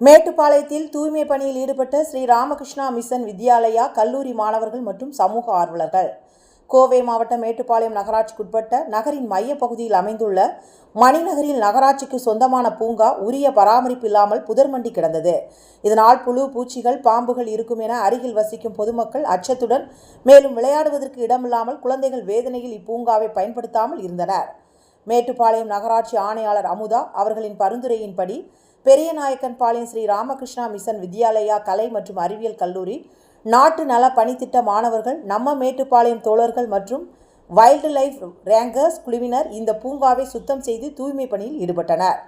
மேட்டுப்பாளையத்தில் தூய்மை பணியில் ஈடுபட்ட ஸ்ரீ ராமகிருஷ்ணா மிஷன் வித்யாலயா கல்லூரி மாணவர்கள் மற்றும் சமூக ஆர்வலர்கள். கோவை மாவட்டம் மேட்டுப்பாளையம் நகராட்சிக்குட்பட்ட நகரின் மையப்பகுதியில் அமைந்துள்ள மணிநகரில் நகராட்சிக்கு சொந்தமான பூங்கா உரிய பராமரிப்பு இல்லாமல் புதர்மண்டி கிடந்தது. இதனால் புழு பூச்சிகள் பாம்புகள் இருக்கும் என அருகில் வசிக்கும் பொதுமக்கள் அச்சத்துடன் மேலும் விளையாடுவதற்கு இடமில்லாமல் குழந்தைகள் வேதனையில் இப்பூங்காவை பயன்படுத்தாமல் இருந்தனர். மேட்டுப்பாளையம் நகராட்சி ஆணையாளர் அமுதா அவர்களின் பரிந்துரையின்படி பெரியநாயக்கன் பாளையம் ஸ்ரீ ராமகிருஷ்ணா மிஷன் வித்யாலயா கலை மற்றும் அறிவியல் கல்லூரி நாட்டு நல பணித்திட்ட மாணவர்கள் நம்ம மேட்டுப்பாளையம் தோழர்கள் மற்றும் வைல்டு லைஃப் ரேங்கர்ஸ் குழுவினர் இந்த பூங்காவை சுத்தம் செய்து தூய்மை பணியில் ஈடுபட்டனர்.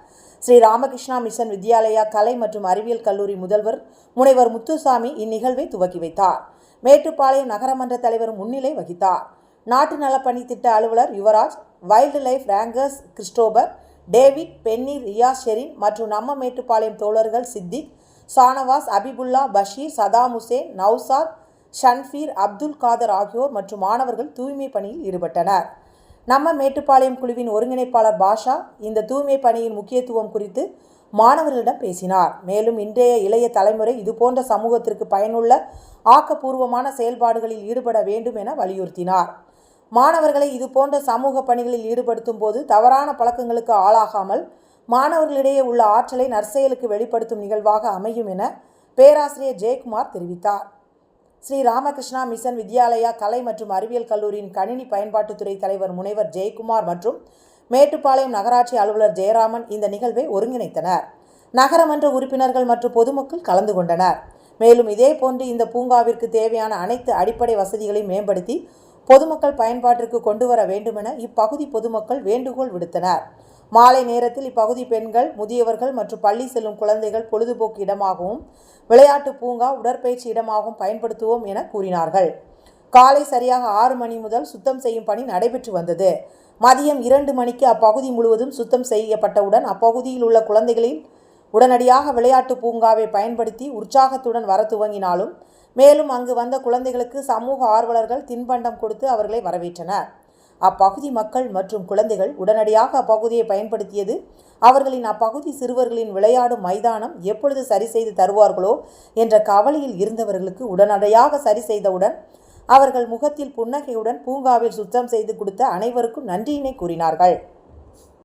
ஸ்ரீ ராமகிருஷ்ணா மிஷன் வித்யாலயா கலை மற்றும் அறிவியல் கல்லூரி முதல்வர் முனைவர் முத்துசாமி இந்நிகழ்வை துவக்கி வைத்தார். மேட்டுப்பாளையம் நகரமன்ற தலைவர் முன்னிலை வகித்தார். நாட்டு நலப்பணி திட்ட அலுவலர் Yuvraj wild life rangers Christopher David Benny Riya Sherin மற்றும் நம்ம மேட்டுப்பாளையம் தோழர்கள் சித்திக் சானவாஸ் அபிபுல்லா பஷீர் சதாம் ஹுசேன் நௌசாத் ஷன்ஃபீர் அப்துல் காதர் ஆகியோர் மற்றும் மாணவர்கள் தூய்மை பணியில் ஈடுபட்டனர். நம்ம மேட்டுப்பாளையம் குழுவின் ஒருங்கிணைப்பாளர் பாஷா இந்த தூய்மை பணியின் முக்கியத்துவம் குறித்து மாணவர்களிடம் பேசினார். மேலும் இன்றைய இளைய தலைமுறை இதுபோன்ற சமூகத்திற்கு பயனுள்ள ஆக்கப்பூர்வமான செயல்பாடுகளில் ஈடுபட வேண்டும் என வலியுறுத்தினார். மாணவர்களை இதுபோன்ற சமூக பணிகளில் ஈடுபடுத்தும் போது தவறான பழக்கங்களுக்கு ஆளாகாமல் மாணவர்களிடையே உள்ள ஆற்றலை நற்செயலுக்கு வெளிப்படுத்தும் நிகழ்வாக அமையும் என பேராசிரியர் ஜெயக்குமார் தெரிவித்தார். ஸ்ரீ ராமகிருஷ்ணா மிஷன் வித்யாலயா கலை மற்றும் அறிவியல் கல்லூரியின் கணினி பயன்பாட்டுத்துறை தலைவர் முனைவர் ஜெயக்குமார் மற்றும் மேட்டுப்பாளையம் நகராட்சி அலுவலர் ஜெயராமன் இந்த நிகழ்வை ஒருங்கிணைத்தனர். நகரமன்ற உறுப்பினர்கள் மற்றும் பொதுமக்கள் கலந்து கொண்டனர். மேலும் இதேபோன்று இந்த பூங்காவிற்கு தேவையான அனைத்து அடிப்படை வசதிகளையும் மேம்படுத்தி பொதுமக்கள் பயன்பாட்டிற்கு கொண்டு வர வேண்டுமென இப்பகுதி பொதுமக்கள் வேண்டுகோள் விடுத்தனர். மாலை நேரத்தில் இப்பகுதி பெண்கள் முதியவர்கள் மற்றும் பள்ளி செல்லும் குழந்தைகள் பொழுதுபோக்கு இடமாகவும் விளையாட்டு பூங்கா உடற்பயிற்சி இடமாகவும் பயன்படுத்துவோம் என கூறினார்கள். காலை சரியாக ஆறு மணி முதல் சுத்தம் செய்யும் பணி நடைபெற்று வந்தது. மதியம் இரண்டு மணிக்கு அப்பகுதி முழுவதும் சுத்தம் செய்யப்பட்டவுடன் அப்பகுதியில் உள்ள குழந்தைகளின் உடனடியாக விளையாட்டு பூங்காவை பயன்படுத்தி உற்சாகத்துடன் வர துவங்கினாலும் மேலும் அங்கு வந்த குழந்தைகளுக்கு சமூக ஆர்வலர்கள் தின்பண்டம் கொடுத்து அவர்களை வரவேற்றனர். அப்பகுதி மக்கள் மற்றும் குழந்தைகள் உடனடியாக அப்பகுதியை பயன்படுத்தியது அவர்களின் அப்பகுதி சிறுவர்களின் விளையாடும் மைதானம் எப்பொழுது சரி செய்து தருவார்களோ என்ற கவலையில் இருந்தவர்களுக்கு உடனடியாக சரி செய்தவுடன் அவர்கள் முகத்தில் புன்னகையுடன் பூங்காவில் சுத்தம் செய்து கொடுத்த அனைவருக்கும் நன்றியினை கூறினார்கள்.